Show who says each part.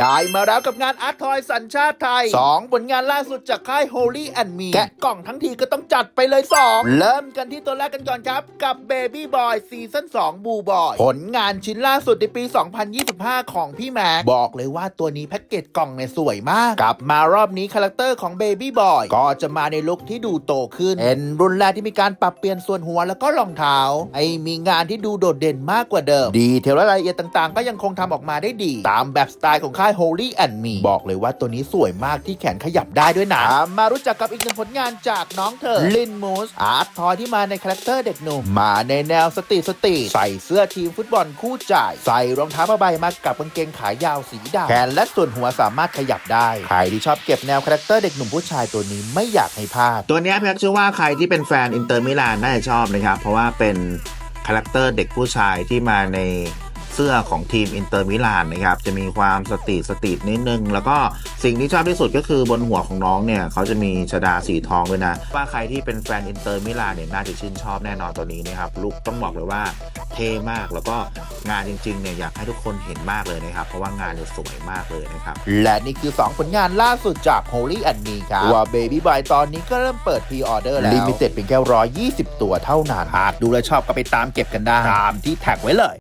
Speaker 1: ได้มาแล้วกับงานอาร์ตทอยสัญชาติไทย 2 ผลงานล่าสุดจากค่าย Holy and Me แกะกล่องทั้งทีก็ต้องจัดไปเลย 2 เริ่มกันที่ตัวแรกกันก่อนครับ กับ Baby Boy ซีซั่น2 Blue Boy ผลงานชิ้นล่าสุดในปี 2025 ของพี่แม็กบอกเลยว่าตัวนี้แพ็กเกจกล่องเนี่ยสวยมาก กลับมารอบนี้คาแรคเตอร์ของ Baby Boy ก็จะมาในลุคที่ดูโตขึ้นเป็นรุ่นแรกที่มีการปรับเปลี่ยนส่วนหัวแล้วก็รองเท้าไอ้มีงานที่ดูโดดเด่นมากกว่าเดิม ดีเทลและรายละเอียดต่างๆ ก็ยังคงทำออกมาได้ดี ตามแบบสไตล์ของค่าย Holy and Me บอกเลยว่าตัวนี้สวยมากที่แขนขยับได้ด้วยนะมารู้จักกับอีกหนึ่งผลงานจากน้องเธอ ลินมูส อาร์ตทอยที่มาในคาแรคเตอร์เด็กหนุ่ม มาในแนวสตรีทสตรีทใส่เสื้อทีมฟุตบอลคู่จ่าย ใส่รองเท้าผ้าใบมากับกางเกงขายาวสีดำแขนและส่วนหัวสามารถขยับได้ใครที่ชอบเก็บแนวคาแรคเตอร์เด็กหนุ่มผู้ชายตัวนี้ไม่อยากให้พลาด
Speaker 2: ตัวเนี้ยแพ็กเชื่อว่าใครที่เป็นแฟนอินเตอร์มิลานน่าจะชอบนะครับเพราะว่าเป็นคาแรคเตอร์เด็กผู้ชายที่มาในเสื้อของทีมอินเตอร์มิลานนะครับจะมีความสตรีทสตรีทนิดนึง แล้วก็สิ่งที่ชอบที่สุดก็คือบนหัวของน้องเนี่ยเขาจะมีชดาสีทองด้วยนะ ว่าใครที่เป็นแฟนอินเตอร์มิลานเนี่ยน่าจะชื่นชอบแน่นอนตัวนี้นะครับลุกต้องบอกเลยว่าเท่มากแล้วก็งานจริงๆเนี่ยอยากให้ทุกคนเห็นมากเลยนะครับ เพราะว่างานเนี่ยสวยมากเลยนะครับ
Speaker 1: และนี่คือ 2 ผลงานล่าสุดจาก Holy and Me ครับ ว่า Baby Boy ตอนนี้ก็เริ่มเปิดพรีออเดอร์แล้วลิมิเต็ดเป็นแค่ 120 ตัวเท่านั้น หากดูแลวชอบก็ไปตามเก็บกันได้ ตามที่แท็กไว้เลย